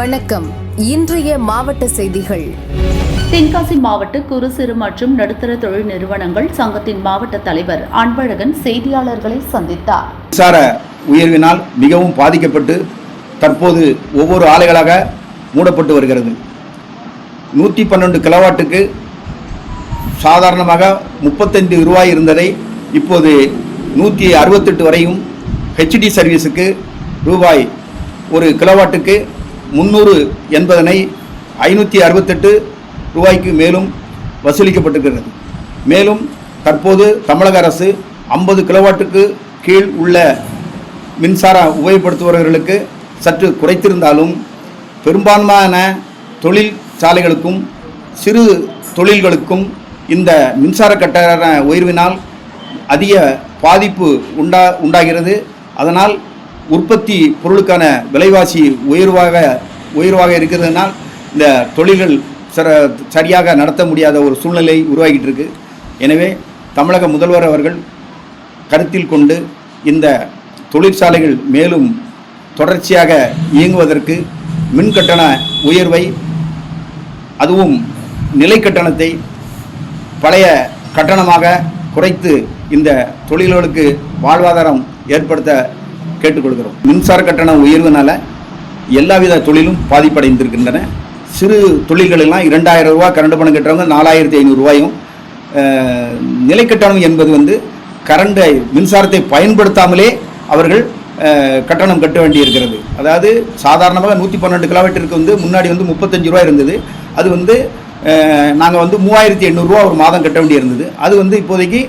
வணக்கம். இன்றைய மாவட்ட செய்திகள். தென்காசி மாவட்ட குறு சிறு மற்றும் நடுத்தர தொழில் நிறுவனங்கள் சங்கத்தின் மாவட்ட தலைவர் அன்பழகன் செய்தியாளர்களை சந்தித்தார். மின்சார உயர்வினால் மிகவும் பாதிக்கப்பட்டு தற்போது ஒவ்வொரு ஆலைகளாக மூடப்பட்டு வருகிறது. நூற்றி பன்னெண்டு கிலோவாட்டுக்கு சாதாரணமாக முப்பத்தைந்து ரூபாய் இருந்ததை இப்போது நூற்றி அறுபத்தெட்டு வரையும் ஹெச்டி சர்வீஸுக்கு ரூபாய் ஒரு கிலோவாட்டுக்கு முந்நூறு என்பதனை ஐநூற்றி அறுபத்தெட்டு ரூபாய்க்கு மேலும் வசூலிக்கப்பட்டிருக்கிறது. மேலும் தற்போது தமிழக அரசு ஐம்பது கிலோவாட்டுக்கு கீழ் உள்ள மின்சாரம் உபயோகப்படுத்துபவர்களுக்கு சற்று குறைத்திருந்தாலும் பெரும்பான்மையான தொழிற்சாலைகளுக்கும் சிறு தொழில்களுக்கும் இந்த மின்சார கட்டண உயர்வினால் அதிக பாதிப்பு உண்டா உண்டாகிறது. அதனால் உற்பத்தி பொருளுக்கான விலைவாசி உயர்வாக உயர்வாக இருக்கிறதுனால் இந்த தொழில்கள் சர சரியாக நடத்த முடியாத ஒரு சூழ்நிலை உருவாகிட்டு இருக்கு எனவே தமிழக முதல்வர் அவர்கள் கருத்தில் கொண்டு இந்த தொழிற்சாலைகள் மேலும் தொடர்ச்சியாக இயங்குவதற்கு மின் கட்டண உயர்வை அதுவும் நிலை கட்டணத்தை பழைய கட்டணமாக குறைத்து இந்த தொழில்களுக்கு வாழ்வாதாரம் ஏற்படுத்த கேட்டுக்கொள்கிறோம். மின்சார கட்டண உயர்வுனால எல்லாவித தொழிலும் பாதிப்படைந்திருக்கின்றன. சிறு தொழில்களெல்லாம் இரண்டாயிரம் ரூபா கரண்ட் பணம் கட்டுறவங்க நாலாயிரத்தி ஐநூறு ரூபாயும் நிலை கட்டணம் என்பது வந்து கரண்டை மின்சாரத்தை பயன்படுத்தாமலே அவர்கள் கட்டணம் கட்ட வேண்டியிருக்கிறது. அதாவது சாதாரணமாக நூற்றி பன்னெண்டு கிலோமீட்டருக்கு வந்து முன்னாடி வந்து முப்பத்தஞ்சு ரூபா இருந்தது. அது வந்து நாங்கள் வந்து மூவாயிரத்தி எண்ணூறுரூவா ஒரு மாதம் கட்ட வேண்டியிருந்தது. அது வந்து இப்போதைக்கு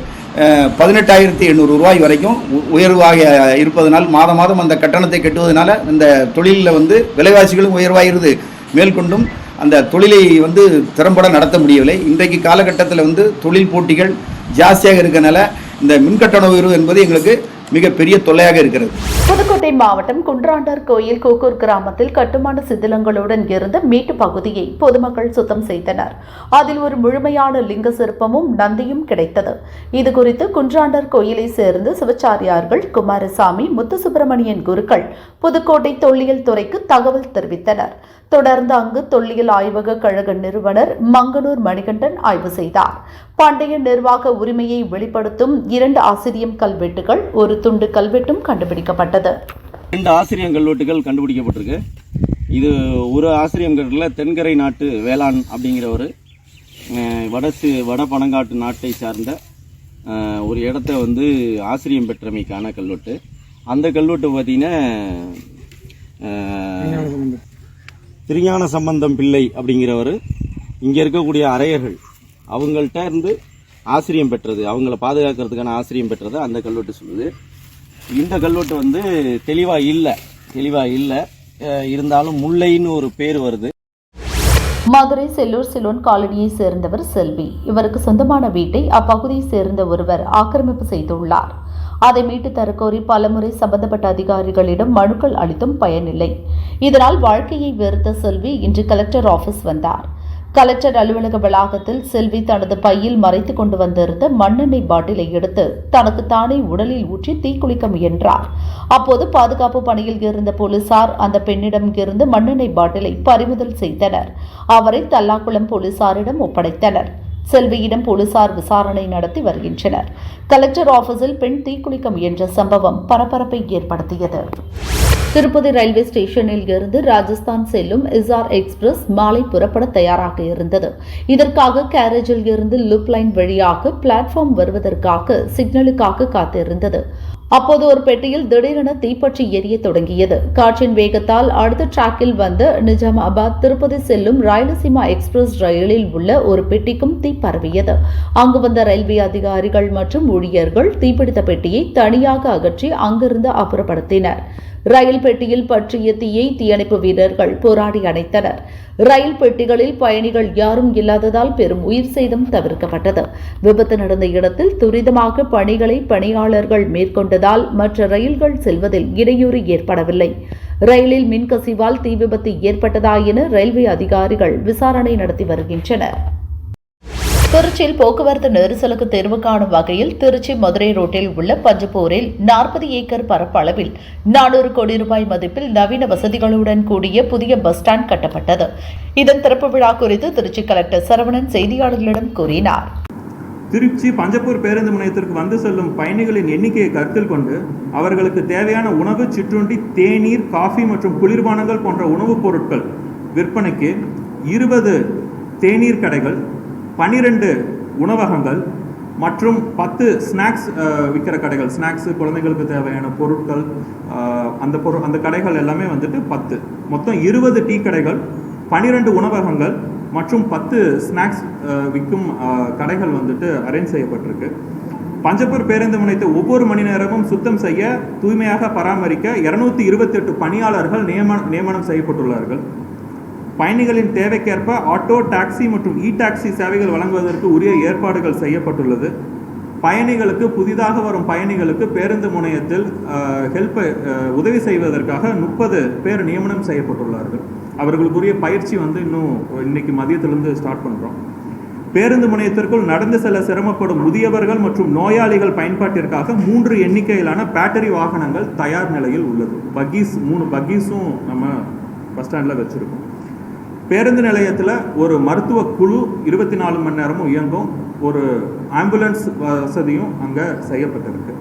பதினெட்டாயிரத்தி எண்ணூறு ரூபாய் வரைக்கும் உயர்வாக இருப்பதனால் மாதம் மாதம் அந்த கட்டணத்தை கட்டுவதனால இந்த தொழிலில் வந்து விலைவாசிகளும் உயர்வாகிறது மேற்கொண்டும் அந்த தொழிலை வந்து திறம்பட நடத்த முடியவில்லை. இன்றைக்கு காலகட்டத்தில் வந்து தொழில் போட்டிகள் ஜாஸ்தியாக இருக்கனால இந்த மின்கட்டண உயர்வு என்பது எங்களுக்கு மிகப்பெரிய தொல்லையாக இருக்கிறது. புதுக்கோட்டை மாவட்டம் குன்றாண்டர் கோயில் கூக்கூர் கிராமத்தில் கட்டுமான சிதிலங்களுடன் இருந்த மீட்டு பகுதியை பொதுமக்கள் சுத்தம் செய்தனர். அதில் ஒரு முழுமையான லிங்க சிற்பமும் நந்தியும் கிடைத்தது. இது குறித்து குன்றாண்டர் கோயிலை சேர்ந்த சிவச்சாரியார்கள் குமாரசாமி முத்துசுப்பிரமணியன் குருக்கள் புதுக்கோட்டை தொல்லியல் துறைக்கு தகவல் தெரிவித்தனர். தொடர்ந்து அங்கு தொல்லியல் ஆய்வக கழக நிறுவனர் மங்கனூர் மணிகண்டன் ஆய்வு செய்தார். பண்டைய நிர்வாக உரிமையை வெளிப்படுத்தும் இரண்டு ஆசிரியம் கல்வெட்டுகள் ஒரு துண்டு கல்வெட்டும் கண்டுபிடிக்கப்பட்டது. ரெண்டு ஆசிரியம் கல்வெட்டுகள் கண்டுபிடிக்கப்பட்டிருக்கு. இது ஒரு ஆசிரியம் கல்வெட்டில் தென்கரை நாட்டு வேளாண் அப்படிங்கிற ஒரு வடசு வட பனங்காட்டு நாட்டை சார்ந்த ஒரு இடத்த வந்து ஆசிரியம் பெற்றமைக்கான கல்வெட்டு. அந்த கல்வெட்டு பார்த்தீங்கன்னா திருஞான சம்பந்தம் பிள்ளை அப்படிங்கிறவர் இங்கே இருக்கக்கூடிய அரையர்கள். அவங்கள்ட்ட இருந்து ஆசிரியம் பெற்றது. அவங்கள பாதுகாக்கிறதுக்கான ஆசிரியம் பெற்றது அந்த கல்வெட்டு சொல்லுது. இந்த கல்வெட்டு வந்து தெளிவாக இல்லை. தெளிவாக இல்லை. இருந்தாலும் முல்லைன்னு ஒரு பேர் வருது. மதுரை செல்லூர் சிலோன் காலனியை சேர்ந்தவர் செல்வி. இவருக்கு சொந்தமான வீட்டை அப்பகுதியை சேர்ந்த ஒருவர் ஆக்கிரமிப்பு செய்துள்ளார். அதை மீட்டு தரக்கோரி பலமுறை சம்பந்தப்பட்ட அதிகாரிகளிடம் மனுக்கள் அளித்தும் பயனில்லை. இதனால் வாழ்க்கையை வெறுத்த செல்வி இன்று கலெக்டர் ஆபீஸ் வந்தார். கலெக்டர் அலுவலக வளாகத்தில் செல்வி தனது பையில் மறைத்து கொண்டு வந்திருந்த மண்ணெண்ணெய் பாட்டிலை எடுத்து தனக்கு தானே உடலில் ஊற்றி தீக்குளிக்க முயன்றார். அப்போது பாதுகாப்பு பணியில் இருந்த போலீசார் அந்த பெண்ணிடம் இருந்து மண்ணெண்ணெய் பாட்டிலை பறிமுதல் செய்தனர். அவரை தல்லாக்குளம் போலீசாரிடம் ஒப்படைத்தனர். செல்வியிடம் போலீசார் விசாரணை நடத்தி வருகின்றனர். கலெக்டர் ஆபீஸில் பெண் தீக்குளிக்க முயன்ற சம்பவம் பரபரப்பை ஏற்படுத்தியது. திருப்பதி ரயில்வே ஸ்டேஷனில் இருந்து ராஜஸ்தான் செல்லும் இசார் எக்ஸ்பிரஸ் மாலை புறப்பட தயாராக இருந்தது. இதற்காக கேரேஜில் இருந்து லுப் லைன் வழியாக பிளாட்ஃபார்ம் வருவதற்காக சிக்னலுக்காக காத்திருந்தது. அப்போது ஒரு பெட்டியில் திடீரென தீப்பற்றி எரிய தொடங்கியது. காற்றின் வேகத்தால் அடுத்த டிராக்கில் வந்த நிஜாமாபாத் திருப்பதி செல்லும் ராயலசீமா எக்ஸ்பிரஸ் ரயிலில் உள்ள ஒரு பெட்டிக்கும் தீ பரவியது. அங்கு வந்த ரயில்வே அதிகாரிகள் மற்றும் ஊழியர்கள் தீப்பிடித்த பெட்டியை தனியாக அகற்றி அங்கிருந்து அப்புறப்படுத்தினர். ரயில் பெட்டியில் பற்றிய தீயை தீயணைப்பு வீரர்கள் போராடி அணைத்தனர். ரயில் பெட்டிகளில் பயணிகள் யாரும் இல்லாததால் பெரும் உயிர் சேதம் தவிர்க்கப்பட்டது. விபத்து நடந்த இடத்தில் துரிதமாக பணிகளை பணியாளர்கள் மேற்கொண்டதால் மற்ற ரயில்கள் செல்வதில் இடையூறு ஏற்படவில்லை. ரயிலில் மின்கசிவால் தீ விபத்து ஏற்பட்டதா என ரயில்வே அதிகாரிகள் விசாரணை நடத்தி வருகின்றனர். திருச்சியில் போக்குவரத்து நெரிசலுக்கு தீர்வு காணும் வகையில் திருச்சி மதுரை ரோட்டில் உள்ள பஞ்சப்பூரில் நாற்பது ஏக்கர் பரப்பளவில் நானூறு கோடி ரூபாய் மதிப்பில் நவீன வசதிகளுடன் கூடிய புதிய பஸ் ஸ்டாண்ட் கட்டப்பட்டது. இதன் திறப்பு விழா குறித்து திருச்சி கலெக்டர் சரவணன் செய்தியாளர்களிடம் கூறினார். திருச்சி பஞ்சப்பூர் பேருந்து முனையத்திற்கு வந்து செல்லும் பயணிகளின் எண்ணிக்கையை கருத்தில் கொண்டு அவர்களுக்கு தேவையான உணவு சிற்றுண்டி தேநீர் காஃபி மற்றும் குளிர்பானங்கள் போன்ற உணவுப் பொருட்கள் விற்பனைக்கு இருபது தேநீர் கடைகள் பனிரெண்டு உணவகங்கள் மற்றும் பத்து ஸ்நாக்ஸ் விற்கிற கடைகள். ஸ்நாக்ஸ் குழந்தைகளுக்கு தேவையான பொருட்கள் அந்த பொருள் அந்த கடைகள் எல்லாமே வந்துட்டு பத்து. மொத்தம் இருபது டீ கடைகள் பனிரெண்டு உணவகங்கள் மற்றும் பத்து ஸ்நாக்ஸ் விற்கும் கடைகள் வந்துட்டு அரேஞ்ச் செய்யப்பட்டிருக்கு. பஞ்சப்பூர் பேருந்து முனையத்தை ஒவ்வொரு மணி நேரமும் சுத்தம் செய்ய தூய்மையாக பராமரிக்க இருநூத்தி இருபத்தெட்டு பணியாளர்கள் நியமன நியமனம் செய்யப்பட்டுள்ளார்கள். பயணிகளின் தேவைக்கேற்ப ஆட்டோ டாக்ஸி மற்றும் இ டாக்ஸி சேவைகள் வழங்குவதற்கு உரிய ஏற்பாடுகள் செய்யப்பட்டுள்ளது. பயணிகளுக்கு புதிதாக வரும் பயணிகளுக்கு பேருந்து முனையத்தில் ஹெல்ப் உதவி செய்வதற்காக முப்பது பேர் நியமனம் செய்யப்பட்டுள்ளார்கள். அவர்களுக்குரிய பயிற்சி வந்து இன்னும் இன்னைக்கு மதியத்திலிருந்து ஸ்டார்ட் பண்ணுறோம் பேருந்து முனையத்திற்குள் நடந்து செல்ல சிரமப்படும் முதியவர்கள் மற்றும் நோயாளிகள் பயன்பாட்டிற்காக மூன்று எண்ணிக்கையிலான பேட்டரி வாகனங்கள் தயார் நிலையில் உள்ளது. பக்கீஸ் மூணு பக்கீஸும் நம்ம பஸ் ஸ்டாண்டில் வச்சுருக்கோம். பேருந்து நிலையத்தில் ஒரு மருத்துவ குழு இருபத்தி நாலு மணி நேரமும் இயங்கும். ஒரு ஆம்புலன்ஸ் வசதியும் அங்கே செய்யப்பட்டிருக்கு.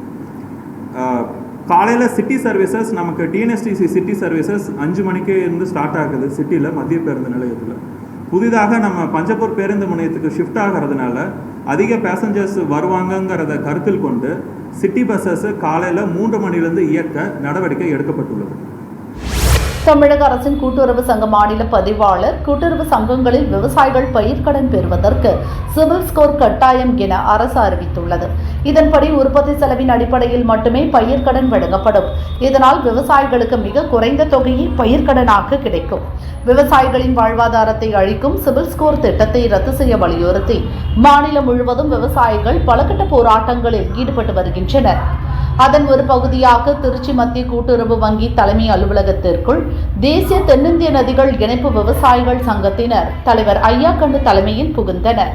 காலையில் சிட்டி சர்வீசஸ் நமக்கு டிஎன்எஸ்டிசி சிட்டி சர்வீசஸ் அஞ்சு மணிக்கே இருந்து ஸ்டார்ட் ஆகுது சிட்டியில் மத்திய பேருந்து நிலையத்தில். புதிதாக நம்ம பஞ்சப்பூர் பேருந்து முனையத்துக்கு ஷிஃப்ட் ஆகிறதுனால அதிக பேசஞ்சர்ஸ் வருவாங்கங்கிறத கருத்தில் கொண்டு சிட்டி பஸ்ஸஸ் காலையில் மூன்று மணிலேருந்து இயக்க நடவடிக்கை எடுக்கப்பட்டுள்ளது. தமிழக அரசின் கூட்டுறவு சங்க மாநில பதிவாளர் கூட்டுறவு சங்கங்களில் விவசாயிகள் பயிர்க்கடன் பெறுவதற்கு சிவில் ஸ்கோர் கட்டாயம் என அரசு அறிவித்துள்ளது. இதன்படி உற்பத்தி செலவின் அடிப்படையில் மட்டுமே பயிர்க்கடன் வழங்கப்படும். இதனால் விவசாயிகளுக்கு மிக குறைந்த தொகையை பயிர்க்கடனாக கிடைக்கும். விவசாயிகளின் வாழ்வாதாரத்தை அழிக்கும் சிவில் ஸ்கோர் திட்டத்தை ரத்து செய்ய வலியுறுத்தி மாநிலம் முழுவதும் விவசாயிகள் பலகட்ட போராட்டங்களில் ஈடுபட்டு வருகின்றனர். அதன் ஒரு பகுதியாக திருச்சி மத்திய கூட்டுறவு வங்கி தலைமை அலுவலகத்திற்குள் தேசிய தென்னிந்திய நதிகள் இணைப்பு விவசாயிகள் சங்கத்தினர் தலைவர் ஐயாக்கண்டு தலைமையில் புகுந்தனர்.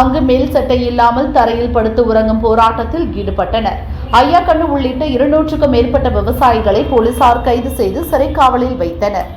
அங்கு மேல் சட்டை இல்லாமல் தரையில் படுத்து உறங்கும் போராட்டத்தில் ஈடுபட்டனர். ஐயாக்கண்ணு உள்ளிட்ட இருநூற்றுக்கும் மேற்பட்ட விவசாயிகளை போலீசார் கைது செய்து சிறைக்காவலில் வைத்தனர்.